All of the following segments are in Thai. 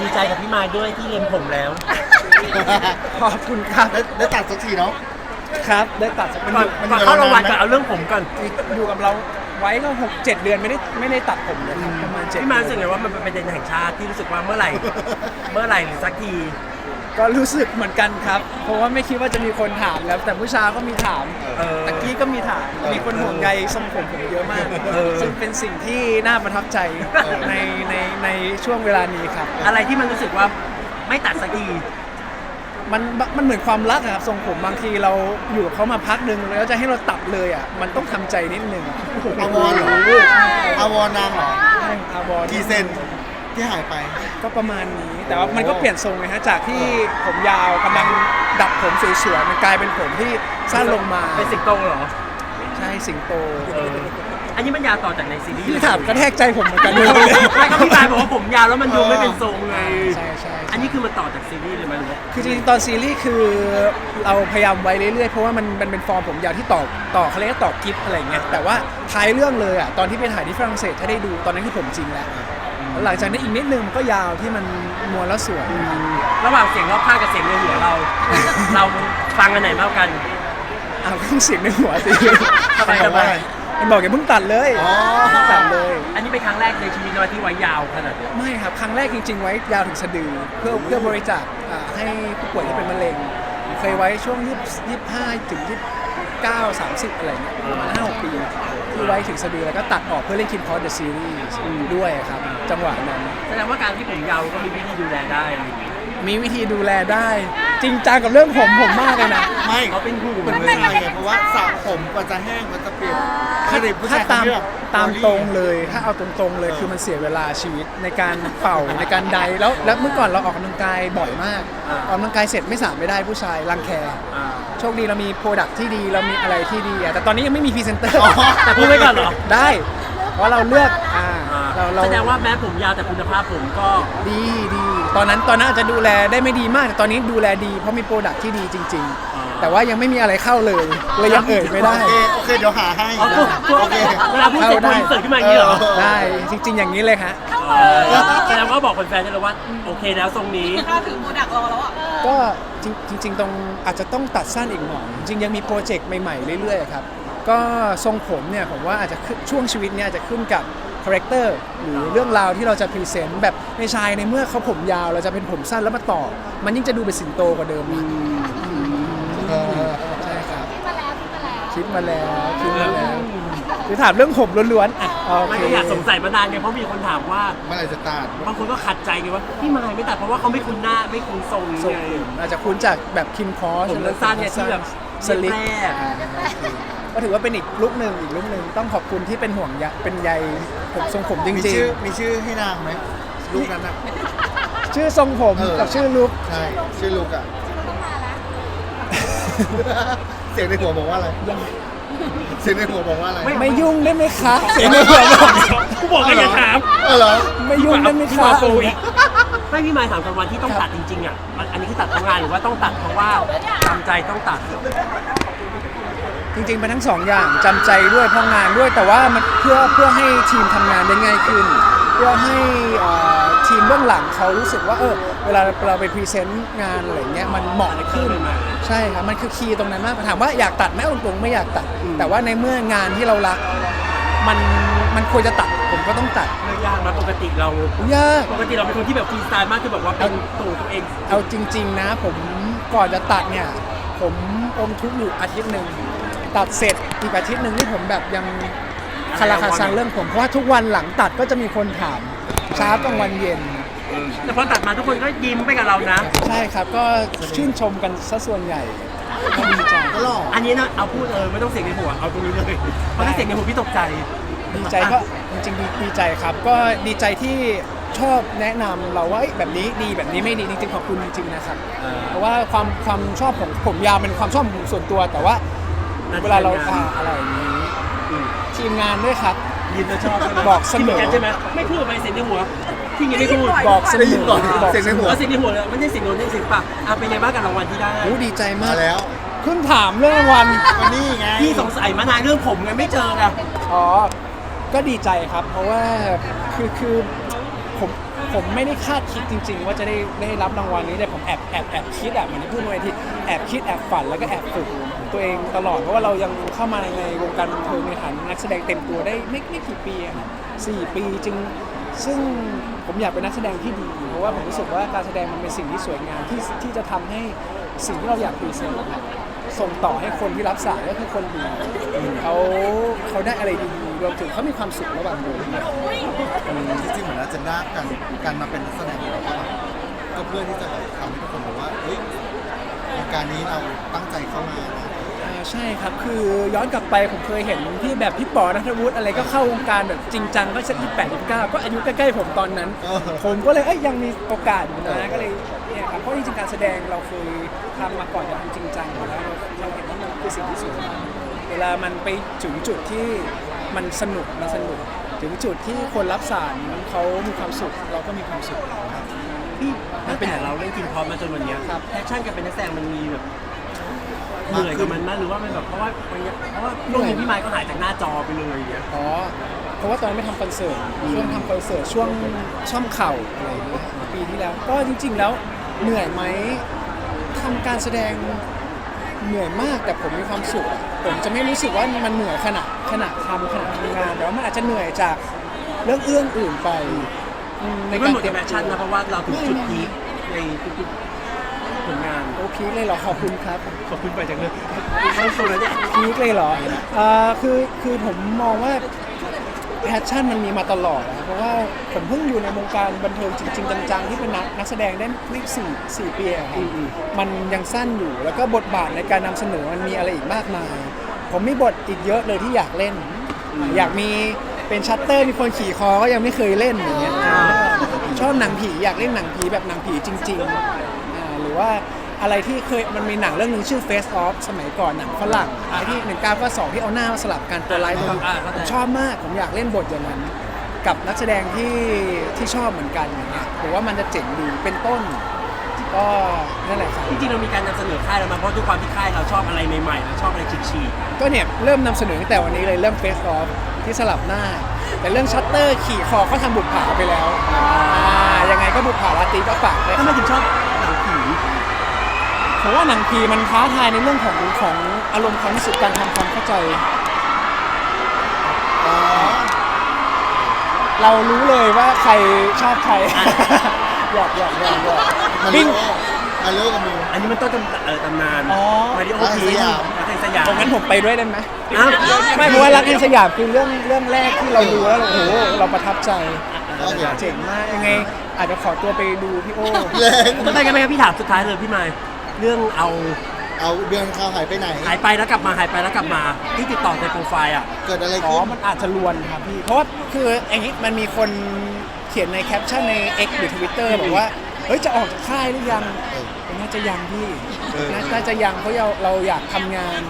ดีใจกับพี่มายด้วยที่เล็มผมแล้วขอบคุณครับได้ได้ตัดสักทีเนาะ ครับ ได้ตัดสักก่อนมันก่อนอยู่เข้ารางวัลนานไหมก่อนเอาเรื่องผมก่อนอยู่กับเราไว้ก็หกเจ็ดเดือนไม่ได้ไม่ได้ตัดผมเลยครับประมาณเจ็ดพี่มายรู้สึกไงว่ามันเป็นประเด็นแห่งชาติที่รู้สึกว่าเมื่อไหร่ เมื่อไหร่หรือสักที ก็รู้สึกเหมือนกันครับ เพราะว่าไม่คิดว่าจะมีคนถามแล้ว แต่ผู้ชายก็มีถามเออ ตะกี้ก็มีถาม มีคนห่วงใยทรงผมผมเยอะมากเออ ซึ่งเป็นสิ่งที่น่าประทับใจในในในช่วงเวลานี้ครับ อะไรที่มันรู้สึกว่าไม่ตัดสักทีมันมันเหมือนความรักอะครับทรงผมบางทีเราอยู่กับเขามาพักหนึ่งแล้วจะให้เราตัดเลยอะมันต้องทำใจนิดนึงอะอาวรเหรออาวรนางเหรออาวรกี่เซน ที่หายไป ก็ประมาณนี้แต่ว่ามันก็เปลี่ยนทรงไงฮะจากที่ผมยาวกำลังดัดผมสวยๆมันกลายเป็นผมที่สั้นลงมาเป็นสิงโตเหรอใช่สิงโตเอออันนี้มันยาวต่อจากในซีรีส์พี่ถามกระแทกใจผมเหมือนกันไม่เลยก็พี่มายบอกว่าผมยาวแล้วมันดูไม่เป็นทรงไงใช่ใช่อันนี้คือมันต่อจากซีรีส์เลยไหมหรือว่าคือจริงๆตอนซีรีส์คือเราพยายามไว้เรื่อยๆเพราะว่ามันมันเป็นฟอร์มผมยาวที่ต่อต่อเขาเรียกว่าต่อกิฟอะไรเงี้ยแต่ว่าท้ายเรื่องเลยอะตอนที่ไปถ่ายที่ฝรั่งเศสถ้าได้ดูตอนนั้นคือผมจริงแล้วแล้ว หลังจากนั้นอีกนิดนึงมันก็ยาวที่มันมวนแล้วสวยระหว่างเสียงรอบข้างกับเสียงในหัวเรา เราฟังอันไหนมากกว่ากัน เอาเครื่องเสียงในหัวสิทำไมทำไม มันบอกอย่าเพิ่งตัดเลยอ๋อเพิ่งตัดเลย อันนี้เป็นครั้งแรกในชีวิตเราที่ไว้ยาวขนาดนี้ไม่ครับ ครั้งแรกจริง ๆ ไว้ยาวถึงสะดือ เพื่อเพื่อบริจาคอ่าให้ผู้ป่วยที่เป็นมะเร็ง เคยไว้ช่วงยี่ห้าถึงยี่เก้าสามสิบอะไรเงี้ยประมาณห้าหกปี ที่ไว้ถึงสะดือแล้วก็ตัดออกเพื่อเล่นคินคอสเดอะซีรีส์ด้วยครับ จังหวะนั้น แสดงว่าการที่ผมยาวก็มีวิธีดูแลได้ อะไรอย่างงี้มีวิธีดูแลได้ จริงจังกับเรื่องผมผมมากเลยนะ ไม่เขาเป็นห่วงมันไม่ใช่ไงเพราะว่าสระผมกว่าจะแห้งมันจะเปลี่ยนถ้าคือผู้ถ้าชายตามเขเรียกตาม body ตรงเลยถ้าเอาตรงๆเลยเออคือมันเสียเวลาชีวิตในการเป่าในการใดแล้วแล้วเมื่อก่อนเราออกกำลังกายบ่อยมากออกกำลังกายเสร็จไม่สระไม่ได้ผู้ชายรังแคอ่าโชคดีเรามีโปรดักที่ดีเรามีอะไรที่ดีอะแต่ตอนนี้ยังไม่มีพรีเซนเตอร์แต่พูดไว้ก่อนเหรอได้เพราะเราเลือกอ่าอ่าเราเราแสดงว่าแม้ผมยาวแต่คุณภาพผมก็ดีดี ตอนนั้นตอนนั้นอาจจะดูแลได้ไม่ดีมาก แต่ตอนนี้ดูแลดีเพราะมีโปรดักที่ดีจริงอ่าๆแต่ว่ายังไม่มีอะไรเข้าเลยเลยยังเอ่ยไม่ได้ โอเคโอเคเดี๋ยวหาให้อ๋อพูดพูดโอเค เวลาพูดเสร็จเข้าได้พูดเสร็จขึ้นมาอย่างนี้เหรอเออ ได้จริง ๆ อย่างนี้เลยฮะเออแสดงว่าบอกแฟนๆได้เลยว่าโอเคแล้วทรงนี้ถ้าถึงโปรดักต์รอแล้วอะ ก็จริงจริง ๆ ตรงอาจจะต้องตัดสั้นอีกหน่อยจริงๆยังมีโปรเจกต์ใหม่ๆเรื่อยๆครับก็ทรงผมเนี่ยผมว่าอาจจะขึ้นช่วงชีวิตเนี่ยอาจจะขึ้นกับ คาแรคเตอร์หรือเรื่องราวที่เราจะพรีเซนต์แบบในชายในเมื่อเขาผมยาวเราจะเป็นผมสั้นแล้วมาต่อ มันยิ่งจะดูเป็นสิงโตกว่าเดิมนะเออใช่ครับมาแล้วคิดมาแล้วคิดมาแล้วคิดมาแล้วคือถามเรื่องผมล้วนๆอะโอไม่เคก็อยากสงสัยมานานไงเพราะมีคนถามว่าเมื่อไหร่จะตัดบางคนก็ขัดใจไงว่าพี่มายไม่ตัดเพราะว่าเขาไม่คุ้นหน้าไม่คุ้นทรงทรงไงผมอาจจะคุ้นจากแบบคิมคอสผมสั้นๆเนี่ยที่แบบ สลิกแรกอ่าโอเคก็ถือว่าเป็นอีกลุกหนึ่งอีกลุกหนึ่งต้องขอบคุณที่เป็นห่วงใยเป็นใยผมทรงผมจมีริงชื่อมีชื่อให้นางไหมลูกนั้นอะ ๆ ชื่อทรงผมเออ กับชื่อลุกใช่ชื่อลูกอะเสียงในหัวบอกว่าอะไร เสียงในหัวบอกว่าอะไรไม่ยุ่งได้ไหมคะเสียงในหัวบอกกูบอกก็อย่าถามเออเหรอไม่ยุ่งได้ไหมพี่คะมาโปรอีก ไม่พี่มายถามกันวันที่ต้องตัดจริงๆอะมันอันนี้คือตัดเพราะงานหรือว่าต้องตัดเพราะว่าจำใจต้องตัด จริงๆเป็นทั้งสองอย่างจำใจด้วยเพราะงานด้วยแต่ว่ามันเพื่อเพื่อให้ทีมทำงานได้ง่ายขึ้น เพื่อให้เอ่อทีมเบื้องหลังเขารู้สึกว่าเออเวลาเราไปพรีเซนต์งานอะไรเงี้ยมันเหมาะขึ้น ใช่ครับมันคือคีย์ตรงนั้นมากถามว่าอยากตัดไหมเอาตรงๆไม่อยากตัด แต่ว่าในเมื่องานที่เรารัก มันมันควรจะตัดผมก็ต้องตัดเลือกยากนะปกติเรายากปกติเราเป็นคนที่แบบฟรีสไตล์มากคือแบบว่าเป็นตัวตัวเอง เอาจริง ๆ นะ ผมก่อนจะตัดเนี่ย ผมอมทุกข์อยู่อาทิตย์หนึ่งตัดเสร็จอีกอาทิตย์หนึ่งที่ผมแบบยังคาราคาซังเรื่องผมเพราะว่าทุกวันหลังตัดก็จะมีคนถามเช้ากลางวันเย็นแต่พอตัดมาทุกคนก็ยิ้มไปกับเรานะ ใช่ครับก็ชื่นชมกันซะส่วนใหญ่ก็ดีใจก็ หล่ออันนี้นะเอาพูดเออไม่ต้องเสียงในหัวเอาตรงนี้เลยเพราะถ้าเสียงในหัวพี่ตกใจ ดีใจก็จริงๆดีดีใจครับ ก็ดีใจที่ชอบแนะนำเราว่าเอ้ยแบบนี้ดีแบบนี้ไม่ดีจริงๆขอบคุณจริงๆนะครับเออเพราะว่าความความชอบของผมยาวเป็นความชอบของผมส่วนตัว แต่ว่าเวลาเราอ่าอะไรอย่างนี้อืมทีมงานด้วยครับ ยิ้มแล้วชอบใช่ไหมบอกเสมอที่เหมือนกันใช่ไหมไม่พูดไปเสียงในหัวที่ยังไม่พูดบอกเสมได้ยินก่อนอบอกเสียงในหัว เอาเสียงในหัวเลยไม่ใช่เสียงโน้นไม่ใช่เสียงปากเอาเป็นไงบ้างกับรางวัลที่ได้ โอ้ดีใจมามากแล้ว เพิ่งถามเรื่องรางวัล วันนี้ไงพี่สงสัยมานานเรื่องผมไงไม่เจอไงอ๋อ ก็ดีใจครับ เพราะว่าคือคือผมผมไม่ได้คาดคิดจริง ๆ ว่าจะได้ได้รับรางวัลนี้แต่ผมแอบแอบแอบคิดอะเหมือนที่พูดเมื่อกี้แอบคิดแอบฝันแล้วก็แอบฝึกตัวเองตลอดเพราะว่าเรายังเข้ามาในวงการบันเทิงในฐานะนักแสดงเต็มตัวได้ไม่ไม่กี่ปีอะสี่ปีจึงซึ่งผมอยากเป็นนักแสดงที่ดี เพราะว่าผมรู้สึกว่าการแสดงมันเป็นสิ่งที่สวยงามที่ที่จะทำให้สิ่งที่เราอยากพรีเซนต์นะครับ ส่งต่อให้คนที่รับสารก็คือคนดีเขาเขาได้อะไรดีๆรวมถึงเขามีความสุขระหว่างดูด้วยจริงๆเหมือนอาเจนดาการการมาเป็นนักแสดงของเราก็แบบก็เพื่อที่จะทำให้ทุกคนบอกว่าเฮ้ยวงการนี้เราตั้งใจเข้ามานะาใช่ครับคือย้อนกลับไปผมเคยเห็นที่แบบพี่ปอนัทวุฒิอะไรก็เข้าวงการแบบจริงจังก็สักยี่แปดยี่เก้าก็อายุใกล้ๆผมตอนนั้น เออ ผมก็เลยเอ้ยยังมีโอกาสอยู่เอนะอก็เลยเนี่ยครับเพราะจริงๆการแสดงเราเคยทำมาก่อนจะทำจริงจังอยู่แล้วเราเราเห็นว่ามันคือสิ่งที่สวยงามเวลามันไปถึงจุดที่มันสนุกมันสนุก ถึงจุดที่คนรับสารเขามีความสุขเราก็มีความสุขครับพี่ตั้งแต่เราเล่นทีมพร้อมมาจนวันเนี้ยครับ แพชชั่นกับเป็นนักแสดงมันมีแบบ เหนื่อยกับมันมากหรือว่ามันแบบเพราะว่าวันเนี้ยเพราะว่าช่วงนี้พี่ไมค์ก็หายจากหน้าจอไปเลยอย่างเงี้ย อ๋อ เพราะว่าตอนนั้นไม่ทำคอนเสิร์ต ช่วงทำคอนเสิร์ตช่วงช่อมเข่าอะไรอย่างเงี้ยปีที่แล้ว ก็จริง ๆ แล้วเหนื่อยไหมทำการแสดงเหนื่อยมากแต่ผมมีความสุขอะผมจะไม่รู้สึกว่ามันเหนื่อยขณะขณะทำขณะทำงานแต่ว่ามันอาจจะเหนื่อยจากเรื่องเอื้องอื่นไปอืมในในกาการรหมดเตรียมแพชชั่นนะเพราะว่าเราถึงจุดพีคในทุกๆ ผลงาน โอ้พีคเลยเหรอขอบคุณครับขอบคุณไปจากเรื่องเขาสุดแล้วเนี่ยพีคเลยเหรออ่าคือคือผมมองว่าแพชชั่นมันมีมาตลอดนะเพราะว่าผมเพิ่งอยู่ในวงการบันเทิงจริง ๆ จังๆ ที่เป็นนักนักแสดงได้ไม่สี่สี่ปีอะครับมันยังสั้นอยู่แล้วก็บทบาทในการนำเสนอมันมีอะไรอีกมากมาย ผมมีบทอีกเยอะเลยที่อยากเล่น อยากมีเป็นชัตเตอร์มีคนขี่คอก็ยังไม่เคยเล่นอย่างเงี้ยอ่าชอบหนังผีอยากเล่นหนังผีแบบหนังผีจริงๆอ่าห รือว่าอะไรที่เคยมันมีหนังเรื่องหนึงชื่อ Face Off สมัยก่อนหนังฝรั่งไอ้ที่หนึ่งเก้าก็สองที่เอาหน้ามาสลับกันตัวร้ายตัวดีอ่าเข้าใจ ผมชอบมาก ผมอยากเล่นบทอย่างนั้น กับนักแสดงที่ที่ชอบเหมือนกันอย่างเงี้ยหรือว่ามันจะเจ๋งดีเป็นต้นก็นั่นแหละครับ จริงๆเรามีการนำเสนอค่ายเรามาเพราะด้วยความที่ค่ายเราชอบอะไรใหม่ๆเราชอบอะไรฉีกก็เนี่ย เริ่มนำเสนอตั้งแต่วันนี้เลยเริ่ม Face Off ที่สลับหน้า แต่เรื่องชัตเตอร์ขี่คอเขาทำบุปผาไปแล้วอ่ายังไงก็บุปผาลาตรีก็ฝากด้วยๆคทำรับ ไมถึงชอบหนัง ผีผมว่าหนังผีมันท้าทายในเรื่องของของอารมณ์ความรู้สึกการทำความเข้าใจอ๋อเรารู้เลยว่าใครชอบใคร หยอกหยอกหยอกหยอก มาริวิ่งโอมาริโอกับมิว อันนี้มันต้นตำเอ่อตำนานอ๋อ มาริโอพีสยามรักในสยามตรงนั้นผมไปด้วยได้ไหมอ้าวไม่เพราะว่ารักในสยามคือเรื่องเรื่องแรกที่เราดูแล้วโอ้โหเราประทับใจโอเค เจ๋งมากยังไง อาจจะขอตัวไปดูพี่โอ้ แรง จะไปกันไหมครับพี่ถามสุดท้ายเลยพี่ไมค์ เรื่องเอาเอาเดือนข่าวหายไปไหน หายไปแล้วกลับมาหายไปแล้วกลับมาที่ติดต่อในโปรไฟล์อะ เกิดอะไรอ๋อขึ้น มันอาจจะลวนครับพี่ เพราะว่าคืออย่างนี้มันมีคนเขียนในแคปชั่นใน X หรือ Twitter บอกว่า เฮ้ย จะออกจากค่ายหรือยังเออน่าจะยังพี่เออ น่าน่าจะยังเพราะเราเราอยากทำงาน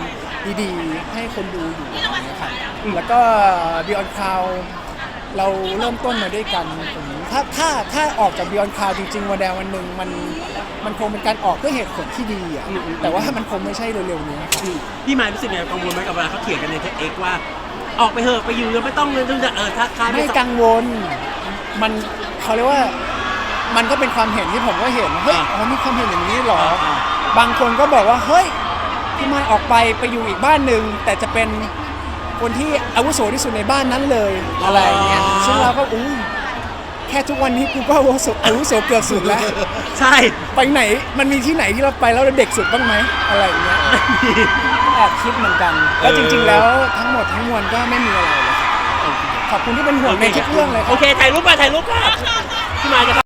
ดีๆ ให้คนดูอยู่นะครับแล้วก็ Beyond Cloud เราเริ่มต้นมาด้วยกันผมถ้าถ้าถ้าออกจาก Beyond Cloud จริงๆวันใดวันหนึ่งมันมันคงเป็นการออกด้วยเหตุผลที่ดีอะอืมอืม แต่ว่ามันคงไม่ใช่เร็วๆนี้ครับ อืมพี่ไมค์รู้สึกไงกังวลไหมกับเวลาเขาเขียนกันในเอ็กว่า ออกไปเถอะไปอยู่แล้วไม่ต้องเลยต้องจะเออถ้าค่ายไม่สกังวล มันเขาเรียกว่า มันก็เป็นความเห็นที่ผมก็เห็น เฮ้ยอ๋อมีความเห็นอย่างนี้เหรออ่าอ่าบางคนก็บอกว่า เฮ้ยพี่มายออกไปไปอยู่อีกบ้านหนึ่งแต่จะเป็น คนที่อาวุโสที่สุดในบ้านนั้นเลยอะไรอย่างเงี้ยซึ่งเราก็อุ้ยแค่ทุกวันนี้กูก็อาวุโสอาวุโสเกือบสุดแล้ว ใช่ไปไหนมันมีที่ไหนที่เราไปแล้วเราเด็กสุดบ้างไหมอะไรอย่างเงี้ยแอบคิดเหมือนกันแล้วจริง ๆ แล้วทั้งหมดทั้งมวลก็ไม่มีอะไรเลยครับขอบคุณที่เป็นห่วงในทุกเรื่องเลยคโอรับเคถ่ายรูปไปถ่ายรูปกัน